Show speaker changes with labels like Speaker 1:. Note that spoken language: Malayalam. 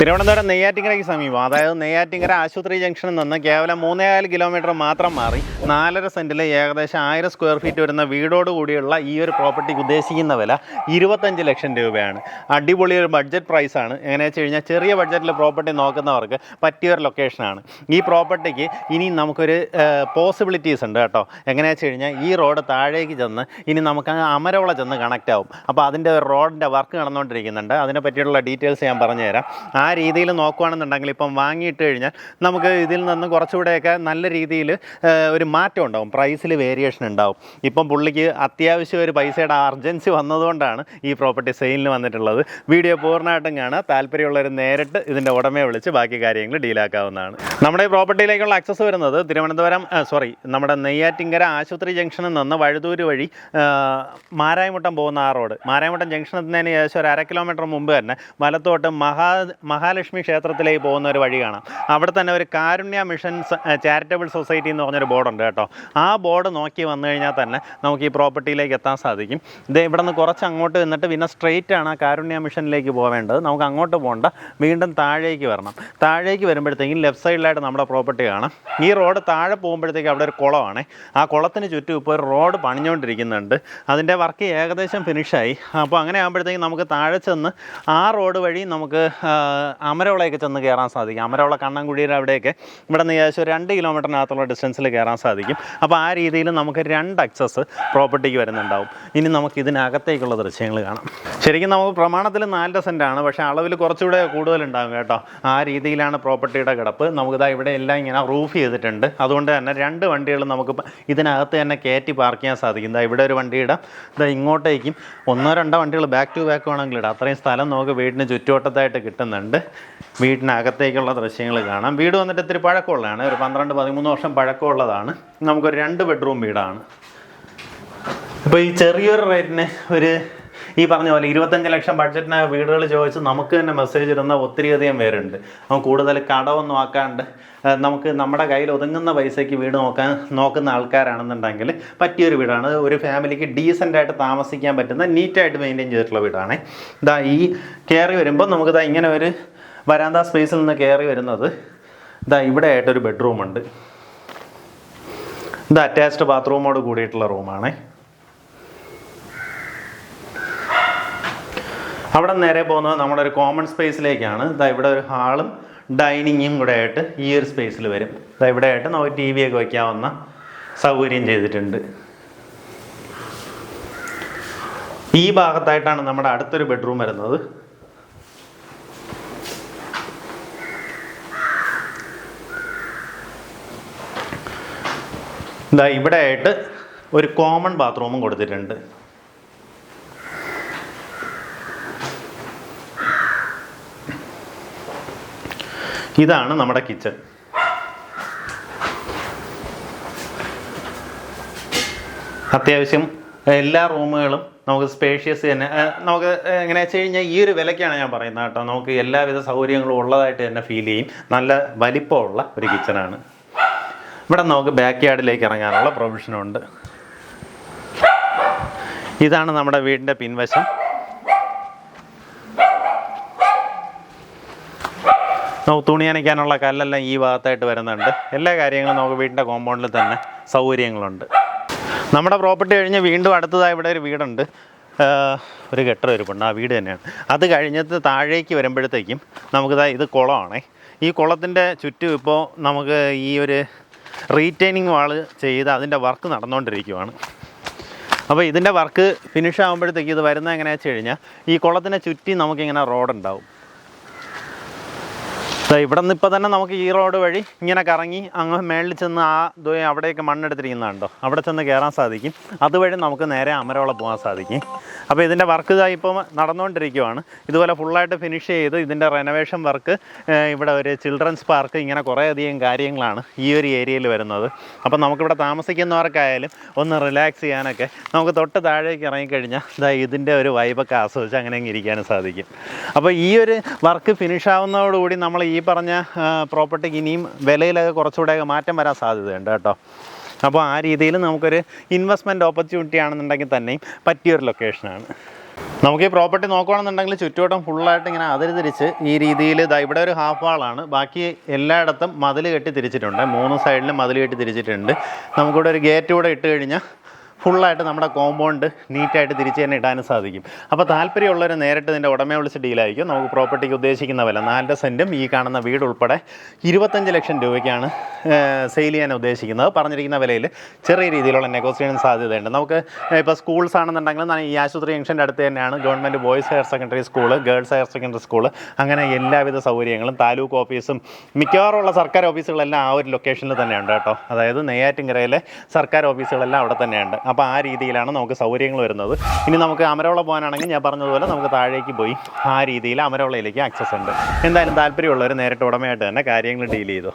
Speaker 1: തിരുവനന്തപുരം നെയ്യാറ്റിങ്കരയ്ക്ക് സമീപം. അതായത് നെയ്യാറ്റിങ്കര ആശുപത്രി ജംഗ്ഷനിൽ നിന്ന് കേവലം മൂന്നേകാൽ കിലോമീറ്റർ മാത്രം മാറി നാലര സെന്റിൽ ഏകദേശം ആയിരം സ്ക്വയർ ഫീറ്റ് വരുന്ന വീടോട് കൂടിയുള്ള ഈ ഒരു പ്രോപ്പർട്ടിക്ക് ഉദ്ദേശിക്കുന്ന വില ഇരുപത്തഞ്ച് ലക്ഷം രൂപയാണ്. അടിപൊളി ഒരു ബഡ്ജറ്റ് പ്രൈസാണ് എങ്ങനെയാ വെച്ച് കഴിഞ്ഞാൽ ചെറിയ ബഡ്ജറ്റിൽ പ്രോപ്പർട്ടി നോക്കുന്നവർക്ക് പറ്റിയ ഒരു ലൊക്കേഷനാണ് ഈ പ്രോപ്പർട്ടിക്ക് ഇനി നമുക്കൊരു പോസിബിലിറ്റീസ് ഉണ്ട് കേട്ടോ. എങ്ങനെയാ വെച്ച് കഴിഞ്ഞാൽ ഈ റോഡ് താഴേക്ക് ചെന്ന് ഇനി നമുക്ക് അമരവള ചെന്ന് കണക്റ്റ് ആവും. അപ്പോൾ അതിന്റെ റോഡിന്റെ വർക്ക് നടന്നുകൊണ്ടിരിക്കുന്നുണ്ട്. അതിനെ പറ്റിയുള്ള ഡീറ്റെയിൽസ് ഞാൻ പറഞ്ഞുതരാം. രീതിയിൽ നോക്കുകയാണെന്നുണ്ടെങ്കിൽ ഇപ്പം വാങ്ങിയിട്ട് കഴിഞ്ഞാൽ നമുക്ക് ഇതിൽ നിന്ന് കുറച്ചുകൂടെയൊക്കെ നല്ല രീതിയിൽ ഒരു മാറ്റം ഉണ്ടാവും. പ്രൈസിൽ വേരിയേഷൻ ഉണ്ടാവും. ഇപ്പം പുള്ളിക്ക് അത്യാവശ്യം ഒരു പൈസയുടെ അർജൻസി വന്നതുകൊണ്ടാണ് ഈ പ്രോപ്പർട്ടി സെയിലിന് വന്നിട്ടുള്ളത്. വീഡിയോ പൂർണമായിട്ടും കാണുക. താല്പര്യമുള്ളവർ നേരിട്ട് ഇതിന്റെ ഉടമയെ വിളിച്ച് ബാക്കി കാര്യങ്ങൾ ഡീലാക്കാവുന്നതാണ് നമ്മുടെ ഈ പ്രോപ്പർട്ടിയിലേക്കുള്ള ആക്സസ് വരുന്നത് തിരുവനന്തപുരം സോറി നമ്മുടെ നെയ്യാറ്റിങ്കര ആശുപത്രി ജംഗ്ഷനിൽ നിന്ന് വഴുതൂര് വഴി ആ, മാരായമുട്ടം പോകുന്ന ആ റോഡ് മാരായമുട്ടം ജംഗ്ഷനിൽ നിന്ന് ഏകദേശം ഒരു അര കിലോമീറ്റർ മുമ്പ് തന്നെ വലത്തോട്ട് മഹാ മഹാലക്ഷ്മി ക്ഷേത്രത്തിലേക്ക് പോകുന്ന ഒരു വഴി കാണാം. അവിടെ തന്നെ ഒരു കാരുണ്യ മിഷൻ ചാരിറ്റബിൾ സൊസൈറ്റി എന്ന് പറഞ്ഞൊരു ബോർഡുണ്ട് കേട്ടോ. ആ ബോർഡ് നോക്കി വന്നു കഴിഞ്ഞാൽ തന്നെ നമുക്ക് ഈ പ്രോപ്പർട്ടിയിലേക്ക് എത്താൻ സാധിക്കും. ഇത് ഇവിടെ നിന്ന് കുറച്ച് അങ്ങോട്ട് നിന്നിട്ട് പിന്നെ സ്ട്രെയിറ്റ് ആണ് ആ കാരുണ്യ മിഷനിലേക്ക് പോവേണ്ടത്. നമുക്ക് അങ്ങോട്ട് പോകണ്ട വീണ്ടും താഴേക്ക് വരണം. താഴേക്ക് വരുമ്പോഴത്തേക്കും ലെഫ്റ്റ് സൈഡിലായിട്ട് നമ്മുടെ പ്രോപ്പർട്ടി കാണാം. ഈ റോഡ് താഴെ പോകുമ്പോഴത്തേക്ക് അവിടെ ഒരു കുളമാണ്. ആ കുളത്തിന് ചുറ്റും ഇപ്പോൾ ഒരു റോഡ് പണിഞ്ഞുകൊണ്ടിരിക്കുന്നുണ്ട്. അതിന്റെ വർക്ക് ഏകദേശം ഫിനിഷായി അപ്പോൾ അങ്ങനെ ആകുമ്പോഴത്തേക്കും നമുക്ക് താഴെ ചെന്ന് ആ റോഡ് വഴി നമുക്ക് അമരവളയൊക്കെ ചെന്ന് കയറാൻ സാധിക്കും. അമരവള കണ്ണൻകുഴിയുടെ അവിടെയൊക്കെ ഇവിടെ നിന്ന് ഏകദേശം രണ്ട് കിലോമീറ്ററിനകത്തുള്ള ഡിസ്റ്റൻസിൽ കയറാൻ സാധിക്കും. അപ്പോൾ ആ രീതിയിൽ നമുക്ക് രണ്ട് അക്സസ് പ്രോപ്പർട്ടിക്ക് വരുന്നുണ്ടാവും. ഇനി നമുക്ക് ഇതിനകത്തേക്കുള്ള ദൃശ്യങ്ങൾ കാണാം. ശരിക്കും നമുക്ക് പ്രമാണത്തിൽ നാലര സെന്റാണ് പക്ഷേ അളവിൽ കുറച്ചുകൂടെ കൂടുതലുണ്ടാകും കേട്ടോ. ആ രീതിയിലാണ് പ്രോപ്പർട്ടിയുടെ കിടപ്പ്. നമുക്കിതാ ഇവിടെ എല്ലാം ഇങ്ങനെ റൂഫ് ചെയ്തിട്ടുണ്ട്. അതുകൊണ്ട് തന്നെ രണ്ട് വണ്ടികൾ നമുക്ക് ഇതിനകത്ത് തന്നെ കയറ്റി പാർക്ക് ചെയ്യാൻ സാധിക്കും. ഇതാ ഇവിടെ ഒരു വണ്ടി ഇതാ ഇങ്ങോട്ടേക്കും ഒന്നോ രണ്ടോ വണ്ടികൾ ബാക്ക് ടു ബാക്ക് വേണമെങ്കിൽ ഇടാം. അത്രയും സ്ഥലം നമുക്ക് വീടിന് ചുറ്റുവട്ടത്തായിട്ട് കിട്ടുന്നുണ്ട്. വീടിനകത്തേക്കുള്ള ദൃശ്യങ്ങൾ കാണാം. വീട് വന്നിട്ട് ഇത്തിരി പഴക്കമുള്ളതാണ്. ഒരു പന്ത്രണ്ട് പതിമൂന്ന് വർഷം പഴക്കമുള്ളതാണ്. നമുക്കൊരു രണ്ട് ബെഡ്റൂം വീടാണ്. അപ്പോൾ ഈ ചെറിയൊരു റേറ്റിന് ഒരു ഈ പറഞ്ഞ പോലെ ഇരുപത്തഞ്ച് ലക്ഷം ബഡ്ജറ്റിന് വീടുകൾ ചോദിച്ച് നമുക്ക് തന്നെ മെസ്സേജ് ഇടുന്ന ഒത്തിരിയധികം പേരുണ്ട്. അപ്പം കൂടുതൽ കടമൊന്നും ആക്കാണ്ട് നമുക്ക് നമ്മുടെ കയ്യിൽ ഒതുങ്ങുന്ന പൈസയ്ക്ക് വീട് നോക്കാൻ നോക്കുന്ന ആൾക്കാരാണെന്നുണ്ടെങ്കിൽ പറ്റിയൊരു വീടാണ്. ഒരു ഫാമിലിക്ക് ഡീസന്റായിട്ട് താമസിക്കാൻ പറ്റുന്ന നീറ്റായിട്ട് മെയിന്റെയിൻ ചെയ്തിട്ടുള്ള വീടാണ്. ഇതാ ഈ കയറി വരുമ്പോൾ നമുക്കിതാ ഇങ്ങനെ ഒരു വരാന്ത സ്പേസിൽ നിന്ന് കയറി വരുന്നത്. ഇതാ ഇവിടെ ആയിട്ടൊരു ബെഡ്റൂമുണ്ട് ഇത് അറ്റാച്ച്ഡ് ബാത്റൂമോട് കൂടിയിട്ടുള്ള റൂമാണേ അവിടെ നേരെ പോകുന്നത് നമ്മുടെ ഒരു കോമൺ സ്പേസിലേക്കാണ് ഇതാ ഇവിടെ ഒരു ഹാളും ഡൈനിങ്ങും കൂടെ ആയിട്ട് ഈ ഒരു സ്പേസിൽ വരും. ഇതാ ഇവിടെ ആയിട്ട് നമുക്ക് ടി വി ഒക്കെ വയ്ക്കാവുന്ന സൗകര്യം ചെയ്തിട്ടുണ്ട്. ഈ ഭാഗത്തായിട്ടാണ് നമ്മുടെ അടുത്തൊരു ബെഡ്റൂം വരുന്നത്. ഇതാ ഇവിടെ ആയിട്ട് ഒരു കോമൺ ബാത്റൂമും കൊടുത്തിട്ടുണ്ട്. ഇതാണ് നമ്മുടെ കിച്ചൺ. അത്യാവശ്യം എല്ലാ റൂമുകളും നമുക്ക് സ്പേഷ്യസ് തന്നെ. നമുക്ക് എങ്ങനെ വെച്ച് കഴിഞ്ഞാൽ ഈ ഒരു വിലയ്ക്കാണ് ഞാൻ പറയുന്നത് കേട്ടോ. നമുക്ക് എല്ലാവിധ സൗകര്യങ്ങളും ഉള്ളതായിട്ട് തന്നെ ഫീൽ ചെയ്യും. നല്ല വലിപ്പമുള്ള ഒരു കിച്ചണാണ്. ഇവിടെ നമുക്ക് ബാക്ക് യാർഡിലേക്ക് ഇറങ്ങാനുള്ള പ്രൊവിഷനുണ്ട് ഇതാണ് നമ്മുടെ വീടിന്റെ പിൻവശം. നമുക്ക് തുണി നനയ്ക്കാനുള്ള കല്ലെല്ലാം ഈ ഭാഗത്തായിട്ട് വരുന്നുണ്ട്. എല്ലാ കാര്യങ്ങളും നമുക്ക് വീടിന്റെ കോമ്പൗണ്ടിൽ തന്നെ സൗകര്യങ്ങളുണ്ട്. നമ്മുടെ പ്രോപ്പർട്ടി കഴിഞ്ഞ് വീണ്ടും അടുത്തതായി ഇവിടെ ഒരു വീടുണ്ട്. ഒരു കെട്ടർ ഇരിപ്പുണ്ട് ആ വീട് തന്നെയാണ്. അത് കഴിഞ്ഞിട്ട് താഴേക്ക് വരുമ്പോഴത്തേക്കും നമുക്കിതാ ഇത് കുളമാണേ. ഈ കുളത്തിന്റെ ചുറ്റും ഇപ്പോൾ നമുക്ക് ഈ ഒരു റീറ്റെയിനിങ് വാൾ ചെയ്ത് അതിന്റെ വർക്ക് നടന്നുകൊണ്ടിരിക്കുവാണ്. അപ്പോൾ ഇതിന്റെ വർക്ക് ഫിനിഷ് ആകുമ്പോഴത്തേക്ക് ഇത് വരുന്നത് എങ്ങനെയാണെന്ന് വെച്ച് കഴിഞ്ഞാൽ ഈ കുളത്തിനെ ചുറ്റി നമുക്കിങ്ങനെ റോഡുണ്ടാവും ഇവിടെ നിന്ന് ഇപ്പോൾ തന്നെ നമുക്ക് ഈ റോഡ് വഴി ഇങ്ങനെ കറങ്ങി അങ്ങ് മേളിൽ ചെന്ന് ആ അവിടെയൊക്കെ മണ്ണെടുത്തിരിക്കുന്നുണ്ടോ? അവിടെ ചെന്ന് കയറാൻ സാധിക്കും. അതുവഴി നമുക്ക് നേരെ അമരവള പോകാൻ സാധിക്കും. അപ്പോൾ ഇതിന്റെ വർക്ക് ഇപ്പം നടന്നുകൊണ്ടിരിക്കുവാണ്. ഇതുപോലെ ഫുള്ളായിട്ട് ഫിനിഷ് ചെയ്ത് ഇതിന്റെ റെനോവേഷൻ വർക്ക് ഇവിടെ ഒരു ചിൽഡ്രൻസ് പാർക്ക് ഇങ്ങനെ കുറേയധികം കാര്യങ്ങളാണ് ഈ ഒരു ഏരിയയിൽ വരുന്നത്. അപ്പോൾ നമുക്കിവിടെ താമസിക്കുന്നവർക്കായാലും ഒന്ന് റിലാക്സ് ചെയ്യാനൊക്കെ നമുക്ക് തൊട്ട് താഴേക്ക് ഇറങ്ങിക്കഴിഞ്ഞാൽ ഇതാ ഇതിന്റെ ഒരു വൈബൊക്കെ ആസ്വദിച്ച് അങ്ങനെ അങ്ങ് ഇരിക്കാനും സാധിക്കും. അപ്പോൾ ഈ ഒരു വർക്ക് ഫിനിഷ് ആവുന്നതോടുകൂടി നമ്മൾ ഈ പറഞ്ഞ പ്രോപ്പർട്ടിക്ക് ഇനിയും വിലയിലൊക്കെ കുറച്ചുകൂടെ മാറ്റം വരാൻ സാധ്യതയുണ്ട് കേട്ടോ. അപ്പോൾ ആ രീതിയിൽ നമുക്കൊരു ഇൻവെസ്റ്റ്മെന്റ് ഓപ്പർച്യൂണിറ്റി ആണെന്നുണ്ടെങ്കിൽ തന്നെയും പറ്റിയൊരു ലൊക്കേഷനാണ് നമുക്ക് ഈ പ്രോപ്പർട്ടി നോക്കുകയാണെന്നുണ്ടെങ്കിൽ ചുറ്റുവട്ടം ഫുള്ളായിട്ട് ഇങ്ങനെ അതിര് തിരിച്ച് ഈ രീതിയിൽ ഇതാ ഇവിടെ ഒരു ഹാഫ് വാളാണ് ബാക്കി എല്ലായിടത്തും മതിൽ കെട്ടി തിരിച്ചിട്ടുണ്ട്. മൂന്ന് സൈഡിലും മതിൽ കെട്ടി തിരിച്ചിട്ടുണ്ട്. നമുക്കിവിടെ ഒരു ഗേറ്റ് കൂടെ ഇട്ട് കഴിഞ്ഞാൽ ഫുള്ളായിട്ട് നമ്മുടെ കോമ്പൗണ്ട് നീറ്റായിട്ട് തിരിച്ച് തന്നെ ഇടാനും സാധിക്കും. അപ്പോൾ താല്പര്യമുള്ളവർ നേരിട്ട് ഇതിന്റെ ഉടമയെ വിളിച്ച് ഡീലായിരിക്കും നമുക്ക് പ്രോപ്പർട്ടിക്ക് ഉദ്ദേശിക്കുന്ന വില നാലര സെന്റും ഈ കാണുന്ന വീട് ഉൾപ്പെടെ ഇരുപത്തഞ്ച് ലക്ഷം രൂപയ്ക്കാണ് സെയിൽ ചെയ്യാൻ ഉദ്ദേശിക്കുന്നത്. പറഞ്ഞിരിക്കുന്ന വിലയിൽ ചെറിയ രീതിയിലുള്ള നെഗോസിയേഷൻ സാധ്യതയുണ്ട്. നമുക്ക് ഇപ്പോൾ സ്കൂൾസ് ആണെന്നുണ്ടെങ്കിൽ ഈ ആശുപത്രി ജംഗ്ഷന്റെ അടുത്ത് തന്നെയാണ് government boys higher secondary school girls higher secondary school അങ്ങനെ എല്ലാവിധ സൗകര്യങ്ങളും താലൂക്ക് ഓഫീസും മിക്കവാറും ഉള്ള സർക്കാർ ഓഫീസുകളെല്ലാം ആ ഒരു ലൊക്കേഷനിൽ തന്നെയുണ്ട് കേട്ടോ. അതായത് നെയ്യാറ്റിൻകരയിലെ സർക്കാർ ഓഫീസുകളെല്ലാം അവിടെ തന്നെയുണ്ട്. അപ്പോൾ ആ രീതിയിലാണ് നമുക്ക് സൗകര്യങ്ങൾ വരുന്നത്. ഇനി നമുക്ക് അമരവള പോകാനാണെങ്കിൽ ഞാൻ പറഞ്ഞതുപോലെ നമുക്ക് താഴേക്ക് പോയി ആ രീതിയിൽ അമരവളയിലേക്ക് ആക്സസ് ഉണ്ട്. എന്തായാലും താല്പര്യമുള്ളവർ നേരിട്ട് ഉടമയായിട്ട് തന്നെ കാര്യങ്ങൾ ഡീൽ ചെയ്തു.